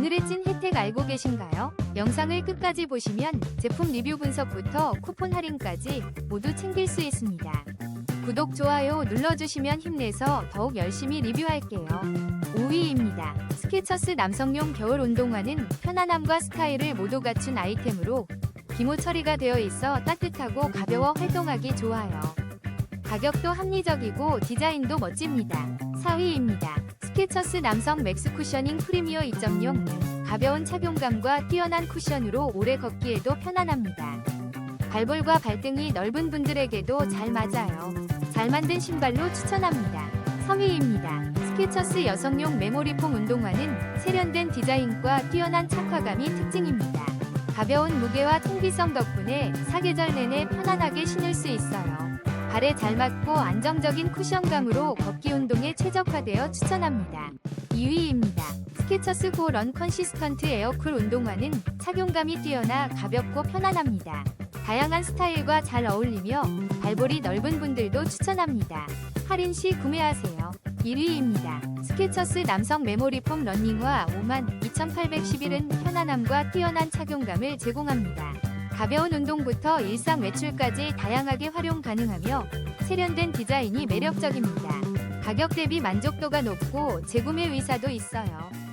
오늘의 찐 혜택 알고 계신가요? 영상을 끝까지 보시면 제품 리뷰 분석부터 쿠폰 할인까지 모두 챙길 수 있습니다. 구독, 좋아요 눌러주시면 힘내서 더욱 열심히 리뷰할게요. 5위입니다. 스케쳐스 남성용 겨울 운동화는 편안함과 스타일을 모두 갖춘 아이템으로 기모 처리가 되어 있어 따뜻하고 가벼워 활동하기 좋아요. 가격도 합리적이고 디자인도 멋집니다. 4위입니다. 스케쳐스 남성 맥스 쿠셔닝 프리미어 2.0 가벼운 착용감과 뛰어난 쿠션으로 오래 걷기에도 편안합니다. 발볼과 발등이 넓은 분들에게도 잘 맞아요. 잘 만든 신발로 추천합니다. 3위입니다. 스케쳐스 여성용 메모리폼 운동화는 세련된 디자인과 뛰어난 착화감이 특징입니다. 가벼운 무게와 통기성 덕분에 사계절 내내 편안하게 신을 수 있어요. 발에 잘 맞고 안정적인 쿠션감으로 걷기 운동에 최적화되어 추천합니다. 2위입니다. 스케쳐스 고 런 컨시스턴트 에어쿨 운동화는 착용감이 뛰어나 가볍고 편안합니다. 다양한 스타일과 잘 어울리며 발볼이 넓은 분들도 추천합니다. 할인 시 구매하세요. 1위입니다. 스케쳐스 남성 메모리폼 러닝화 52,811은 편안함과 뛰어난 착용감을 제공합니다. 가벼운 운동부터 일상 외출까지 다양하게 활용 가능하며 세련된 디자인이 매력적입니다. 가격 대비 만족도가 높고 재구매 의사도 있어요.